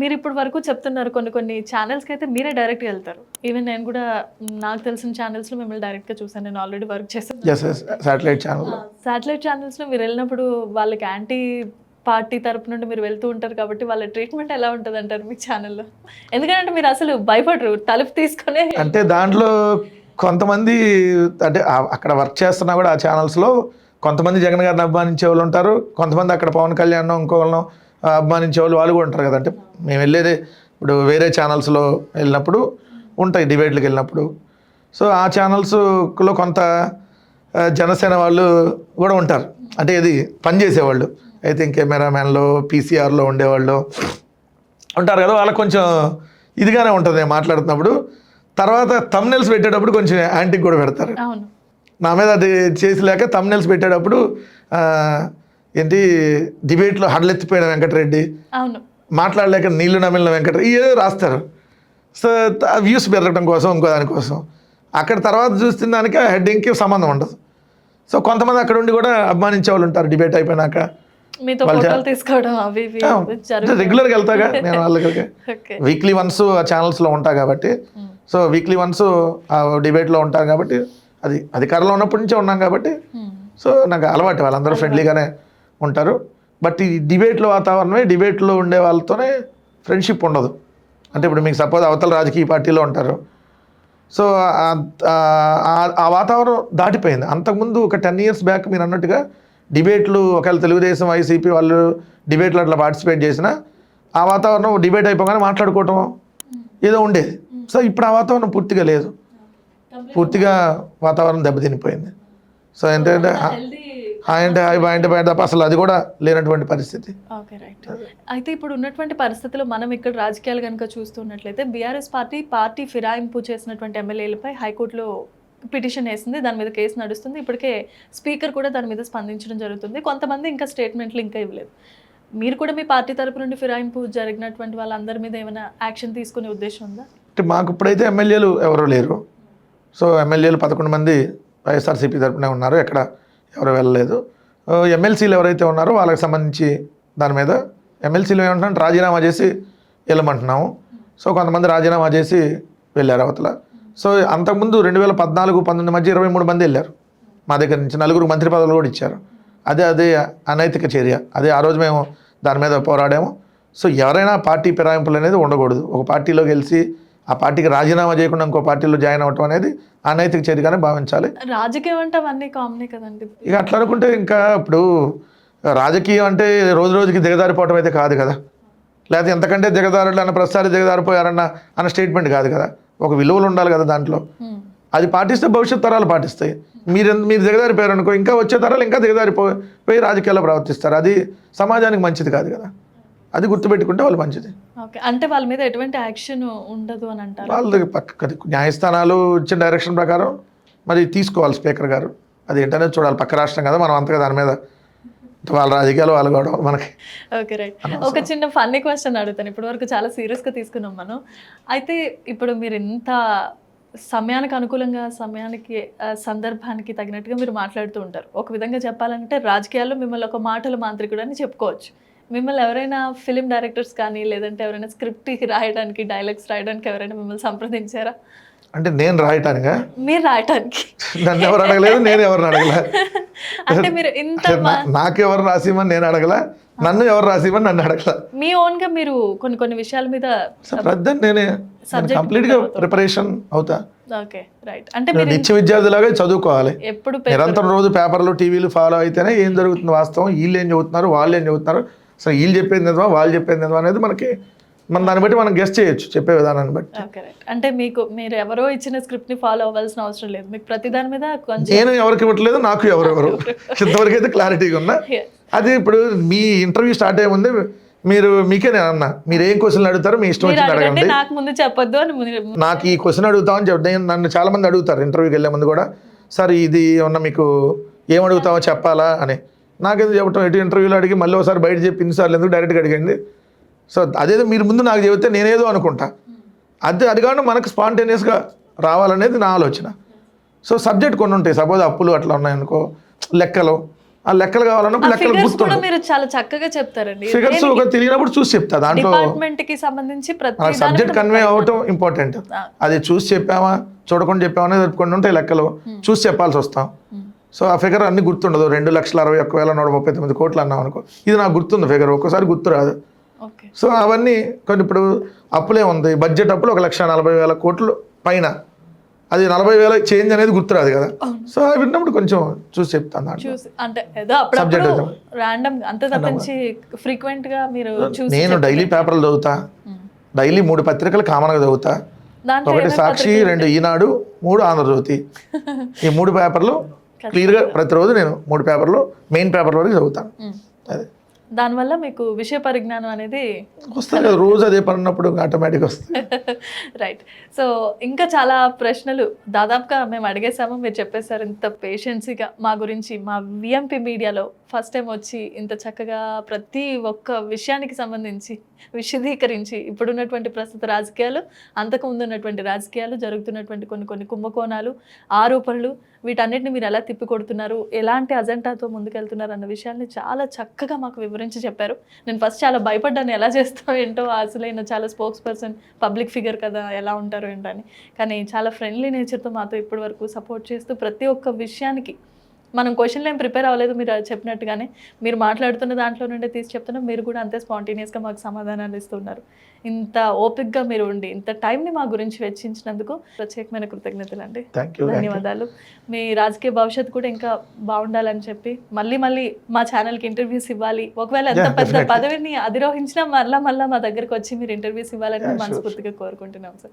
మీరు ఇప్పుడు వరకు చెప్తున్నారు కొన్ని కొన్ని ఛానల్స్కి అయితే మీరే డైరెక్ట్గా వెళ్తారు. ఈవెన్ నేను కూడా నాకు తెలిసిన ఛానల్స్లో మిమ్మల్ని డైరెక్ట్గా చూసాను నేను ఆల్రెడీ వర్క్ చేశాను. ఎస్ శాటిలైట్ ఛానల్ శాటిలైట్ ఛానల్స్లో మీరు వెళ్ళినప్పుడు వాళ్ళకి యాంటీ పార్టీ తరపు నుండి మీరు వెళ్తూ ఉంటారు కాబట్టి వాళ్ళ ట్రీట్మెంట్ ఎలా ఉంటుంది అంటారు మీ ఛానల్లో ఎందుకంటే మీరు అసలు భయపడరు. తలుపు తీసుకొని అంటే దాంట్లో కొంతమంది అంటే అక్కడ వర్క్ చేస్తున్నా కూడా ఆ ఛానల్స్లో కొంతమంది జగన్ గారిని అభిమానించే వాళ్ళు ఉంటారు. కొంతమంది అక్కడ పవన్ కళ్యాణ్ ఇంకోళ్ళను అభిమానించే వాళ్ళు వాళ్ళు కూడా ఉంటారు కదా. అంటే మేము వెళ్ళేది ఇప్పుడు వేరే ఛానల్స్లో వెళ్ళినప్పుడు ఉంటాయి డిబేట్లకు వెళ్ళినప్పుడు. సో ఆ ఛానల్స్లో కొంత జనసేన వాళ్ళు కూడా ఉంటారు. అంటే ఇది పనిచేసేవాళ్ళు ఐ థింక్ కెమెరామ్యాన్లో పీసీఆర్లో ఉండేవాళ్ళు ఉంటారు కదా వాళ్ళకి కొంచెం ఇదిగానే ఉంటుంది నేను మాట్లాడుతున్నప్పుడు. తర్వాత తమ్నెల్స్ పెట్టేటప్పుడు కొంచెం యాంటిక్ కూడా పెడతారు. నా మీద అది చేసలేక తమ్నెల్స్ పెట్టేటప్పుడు ఏంటి డిబేట్లో హడలెత్తిపోయిన వెంకటరెడ్డి. అవును. మాట్లాడలేక నీళ్ళు నమిలిన వెంకటరెడ్డి ఇవే రాస్తారు. సో వ్యూస్ పెరగడం కోసం ఇంకో దానికోసం అక్కడ తర్వాత చూస్తున్న దానికి ఆ హెడ్డింగ్కి సంబంధం ఉండదు. సో కొంతమంది అక్కడ ఉండి కూడా అభిమానించే వాళ్ళు ఉంటారు డిబేట్ అయిపోయినాక. రెగ్యులర్గా వెళ్తాగా నేను వాళ్ళకి ఓకే. వీక్లీ వన్స్ ఆ ఛానల్స్లో ఉంటా కాబట్టి. సో వీక్లీ వన్స్ ఆ డిబేట్లో ఉంటాం కాబట్టి అది అధికారంలో ఉన్నప్పటి నుంచే ఉన్నాం కాబట్టి. సో నాకు అలవాటు వాళ్ళందరూ ఫ్రెండ్లీగానే ఉంటారు. బట్ ఈ డిబేట్లో వాతావరణమే డిబేట్లో ఉండే వాళ్ళతోనే ఫ్రెండ్షిప్ ఉండదు. అంటే ఇప్పుడు మీకు సపోజ్ అవతల రాజకీయ పార్టీలో ఉంటారు. సో ఆ వాతావరణం దాటిపోయింది. అంతకుముందు ఒక టెన్ ఇయర్స్ బ్యాక్ మీరు అన్నట్టుగా డిబేట్లు ఒకవేళ తెలుగుదేశం వైసీపీ వాళ్ళు డిబేట్లో అట్లా పార్టిసిపేట్ చేసినా ఆ వాతావరణం డిబేట్ అయిపోగానే మాట్లాడుకోవటం ఏదో ఉండేది. సో ఇప్పుడు ఆ వాతావరణం పూర్తిగా లేదు. పూర్తిగా వాతావరణం దెబ్బతినిపోయింది. సో ఏంటంటే బాయ్ అంటే బాయ్ తప్ప అసలు అది కూడా లేనటువంటి పరిస్థితి. Okay right. అయితే ఇప్పుడు ఉన్నటువంటి పరిస్థితుల్లో మనం ఇక్కడ రాజకీయాలు కనుక చూస్తున్నట్లయితే బీఆర్ఎస్ పార్టీ పార్టీ ఫిరాయింపు చేసినటువంటి ఎమ్మెల్యేలపై హైకోర్టులో పిటిషన్ వేసింది దాని మీద కేసు నడుస్తుంది. ఇప్పటికే స్పీకర్ కూడా దాని మీద స్పందించడం జరుగుతుంది. కొంతమంది ఇంకా స్టేట్మెంట్లు ఇంకా ఇవ్వలేదు. మీరు కూడా మీ పార్టీ తరపు నుండి ఫిరాయింపు జరిగినటువంటి వాళ్ళందరి మీద ఏమైనా యాక్షన్ తీసుకునే ఉద్దేశం ఉందా? అంటే మాకు ఇప్పుడైతే ఎమ్మెల్యేలు ఎవరూ లేరు. సో ఎమ్మెల్యేలు పదకొండు మంది వైఎస్ఆర్సీపీ తరపునే ఉన్నారు. ఎక్కడ ఎవరు వెళ్ళలేదు. ఎమ్మెల్సీలు ఎవరైతే ఉన్నారో వాళ్ళకి సంబంధించి దాని మీద ఎమ్మెల్సీలు ఏమంటున్నాం రాజీనామా చేసి వెళ్ళమంటున్నాము. సో కొంతమంది రాజీనామా చేసి వెళ్ళారు అవతల. సో అంతకుముందు రెండు వేల పద్నాలుగు పంతొమ్మిది మధ్య ఇరవై మూడు మంది వెళ్ళారు. మా దగ్గర నుంచి నలుగురు మంత్రి పదవులు కూడా ఇచ్చారు. అదే అదే అనైతిక చర్య. అదే ఆ రోజు మేము దాని మీద పోరాడాము. సో ఎవరైనా పార్టీ ఫిరాయింపులు అనేది ఉండకూడదు. ఒక పార్టీలో గెలిచి ఆ పార్టీకి రాజీనామా చేయకుండా ఇంకో పార్టీలో జాయిన్ అవ్వటం అనేది అనైతిక చర్యగానే భావించాలి. రాజకీయం అంటే అవన్నీ కామనే కదండి. ఇక అట్లా అనుకుంటే ఇంకా ఇప్పుడు రాజకీయం అంటే రోజు రోజుకి దిగజారిపోవటం అయితే కాదు కదా. లేకపోతే ఎంతకంటే దిగజారులు అన్న ప్రస్తుతాన్ని దిగజారిపోయారన్న అన్న స్టేట్మెంట్ కాదు కదా. ఒక విలువలు ఉండాలి కదా దాంట్లో. అది పాటిస్తే భవిష్యత్ తరాలు పాటిస్తాయి. మీరు మీరు దిగజారిపోయారు అనుకో ఇంకా వచ్చే తరాలు ఇంకా దిగజారిపోయి పోయి రాజకీయాల్లో ప్రవర్తిస్తారు. అది సమాజానికి మంచిది కాదు కదా. అది గుర్తుపెట్టుకుంటే వాళ్ళు మంచిది. ఓకే. అంటే వాళ్ళ మీద ఎటువంటి యాక్షన్ ఉండదు అని అంటారు? వాళ్ళ పక్క న్యాయస్థానాలు ఇచ్చిన డైరెక్షన్ ప్రకారం మరి తీసుకోవాలి స్పీకర్ గారు. అది ఏంటనే చూడాలి. పక్క రాష్ట్రం కదా మనం అంతగా దాని మీద వాళ్ళ రాజకీయాలు వాళ్ళు కూడా మనకి ఓకే రైట్. ఒక చిన్న ఫన్నీ క్వశ్చన్ అడుగుతాను. ఇప్పటి వరకు చాలా సీరియస్గా తీసుకున్నాం మనం. అయితే ఇప్పుడు మీరు ఇంత సమయానికి అనుకూలంగా సమయానికి సందర్భానికి తగినట్టుగా మీరు మాట్లాడుతూ ఉంటారు. ఒక విధంగా చెప్పాలంటే రాజకీయాల్లో మిమ్మల్ని ఒక మాటల మాంత్రికుడు అని చెప్పుకోవచ్చు. మిమ్మల్ని ఎవరైనా ఫిలిం డైరెక్టర్స్ కానీ లేదంటే ఎవరైనా స్క్రిప్ట్ రాయడానికి డైలాగ్స్ రాయడానికి ఎవరైనా మిమ్మల్ని సంప్రదించారా? అంటే నేను రాయటానిగా మీరు రాయటానికి. నన్ను ఎవరు అడగలేదు నేను ఎవరిని అడగలే? అంటే మీరు ఇంత నాకు ఎవరు రాసిమని నేను అడగల? నన్ను ఎవరు రాసిమని నన్ను అడగల? మీ ఓన్గా మీరు కొన్ని కొన్ని విషయాల మీద ప్రస్తుతం నేనే Subject కంప్లీట్గా ప్రిపరేషన్ అవుతా. ఓకే రైట్ అంటే మీరు నిత్య విద్యార్థిలాగా చదువుకోవాలి. ఎప్పుడు నిరంతరం రోజు పేపర్లు టీవీలు ఫాలో అయితేనే ఏం జరుగుతుంది వాస్తవం? వీళ్ళు ఏం చదువుతున్నారు? వాళ్ళు ఏం చదువుతున్నారు? అసలు వీళ్ళు చెప్పేది నిజమా వాళ్ళు చెప్పేది నిజమా అనేది మనకి మన దాన్ని బట్టి మనం గెస్ట్ చేయొచ్చు చెప్పే విధానాన్ని బట్టి. అంటే మీకు మీరు ఎవరో ఇచ్చిన స్క్రిప్ట్ని ఫాలో అవ్వాల్సిన అవసరం లేదు. మీకు ప్రతి దాని మీద నేను ఎవరికి ఇవ్వట్లేదు నాకు ఎవరెవరు. ఇంతవరకు అయితే క్లారిటీగా ఉన్నా. అది ఇప్పుడు మీ ఇంటర్వ్యూ స్టార్ట్ అయ్యే ముందే మీరు మీకే నేను అన్నా. మీరు ఏం క్వశ్చన్లు అడుగుతారో మీ ఇష్టం వచ్చింది అడగండి నాకు ముందు చెప్పొద్దు అని నాకు ఈ క్వశ్చన్ అడుగుతామని చెప్తే నేను నన్ను చాలా మంది అడుగుతారు ఇంటర్వ్యూకి వెళ్ళే ముందు కూడా. సార్ ఇది ఏమన్నా మీకు ఏం అడుగుతామో చెప్పాలా? అని. నాకేదో చెప్పటం? ఎటు ఇంటర్వ్యూలో అడిగి మళ్ళీ ఒకసారి బయట చెప్పి ఇన్నిసార్లు ఎందుకు డైరెక్ట్గా అడిగండి సో అదేదో మీరు ముందు నాకు చెబితే నేనేదో అనుకుంటా. అది కాకుండా మనకు స్పాంటేనియస్గా రావాలనేది నా ఆలోచన. సో సబ్జెక్ట్ కొన్ని ఉంటాయి. సపోజ్ అప్పులు అట్లా ఉన్నాయనుకో లెక్కలు. ఆ లెక్కలు కావాలన్నప్పుడు లెక్కలు గుర్తుండవు. మీరు చాలా చక్కగా చెప్తారండి. ఫిగర్స్ ఒక తెలియనప్పుడు చూసి చెప్తా దాంట్లో కి సంబంధించి సబ్జెక్ట్ కన్వే అవ్వటం ఇంపార్టెంట్. అది చూసి చెప్పామా? చూడకుండా చెప్పామా? జరుపుకుంటూ ఉంటాయి లెక్కలు. చూసి చెప్పాల్సి వస్తాం. సో ఆ ఫిగర్ అన్ని గుర్తుండదు. రెండు లక్షల అరవై ఒక్క వేల నూట ముప్పై తొమ్మిది కోట్లు అన్నాం అనుకో. ఇది నాకు గుర్తుంది ఫిగర్. ఒక్కసారి గుర్తు రాదు. ఓకే. సో అవన్నీ కొన్ని ఇప్పుడు అప్పులే ఉంది. బడ్జెట్ అప్పులు ఒక లక్ష నలభై వేల కోట్లు పైన. అది నలభై వేల చేంజ్ అనేది గుర్తురాదు కదా. సో అవి విన్నప్పుడు కొంచెం చూసి చెప్తాను అంటే నేను డైలీ పేపర్లు చదువుతా. డైలీ మూడు పత్రికలు కామన్గా చదువుతా. ఒకటి సాక్షి రెండు ఈనాడు మూడు ఆంధ్రజ్యోతి. ఈ మూడు పేపర్లు క్లియర్గా ప్రతిరోజు నేను మూడు పేపర్లు మెయిన్ పేపర్ వరకు చదువుతాను. అదే. దానివల్ల మీకు విషయ పరిజ్ఞానం అనేది వస్తాయి కదా రోజు అదే పడినప్పుడు ఆటోమేటిక్ వస్తుంది. రైట్ సో ఇంకా చాలా ప్రశ్నలు. దాదాపుగా మేము అడిగేసాము మీరు చెప్పేశారు ఇంత పేషెన్సీగా మా గురించి మా విఎంపి మీడియాలో ఫస్ట్ టైం వచ్చి ఇంత చక్కగా ప్రతి ఒక్క విషయానికి సంబంధించి విశదీకరించి ఇప్పుడున్నటువంటి ప్రస్తుత రాజకీయాలు అంతకు ముందు ఉన్నటువంటి రాజకీయాలు జరుగుతున్నటువంటి కొన్ని కొన్ని కుంభకోణాలు ఆరోపణలు వీటన్నిటిని మీరు ఎలా తిప్పికొడుతున్నారు ఎలాంటి అజెండాతో ముందుకెళ్తున్నారు అన్న విషయాన్ని చాలా చక్కగా మాకు వివరించి చెప్పారు. నేను ఫస్ట్ చాలా భయపడ్డాను ఎలా చేస్తావు ఏంటో అసలైన చాలా స్పోక్స్ పర్సన్ పబ్లిక్ ఫిగర్ కదా ఎలా ఉంటారు ఏంటని. కానీ చాలా ఫ్రెండ్లీ నేచర్తో మాతో ఇప్పటి వరకు సపోర్ట్ చేస్తూ ప్రతి ఒక్క విషయానికి మనం క్వశ్చన్లు ఏం ప్రిపేర్ అవ్వలేదు మీరు చెప్పినట్టుగానే. మీరు మాట్లాడుతున్న దాంట్లో నుండే తీసి చెప్తున్నా మీరు కూడా అంతే స్పాంటేనియస్గా మాకు సమాధానాలు ఇస్తున్నారు. ఇంత ఓపిక్గా మీరు ఉండి ఇంత టైంని మా గురించి వెచ్చించినందుకు ప్రత్యేకమైన కృతజ్ఞతలు అండి ధన్యవాదాలు. మీ రాజకీయ భవిష్యత్తు కూడా ఇంకా బాగుండాలని చెప్పి మళ్ళీ మళ్ళీ మా ఛానల్కి ఇంటర్వ్యూస్ ఇవ్వాలి. ఒకవేళ ఎంత పెద్ద. పదవిని అధిరోహించినా మళ్ళా మళ్ళా మా దగ్గరకు వచ్చి మీరు ఇంటర్వ్యూస్ ఇవ్వాలని మనస్ఫూర్తిగా కోరుకుంటున్నాం సార్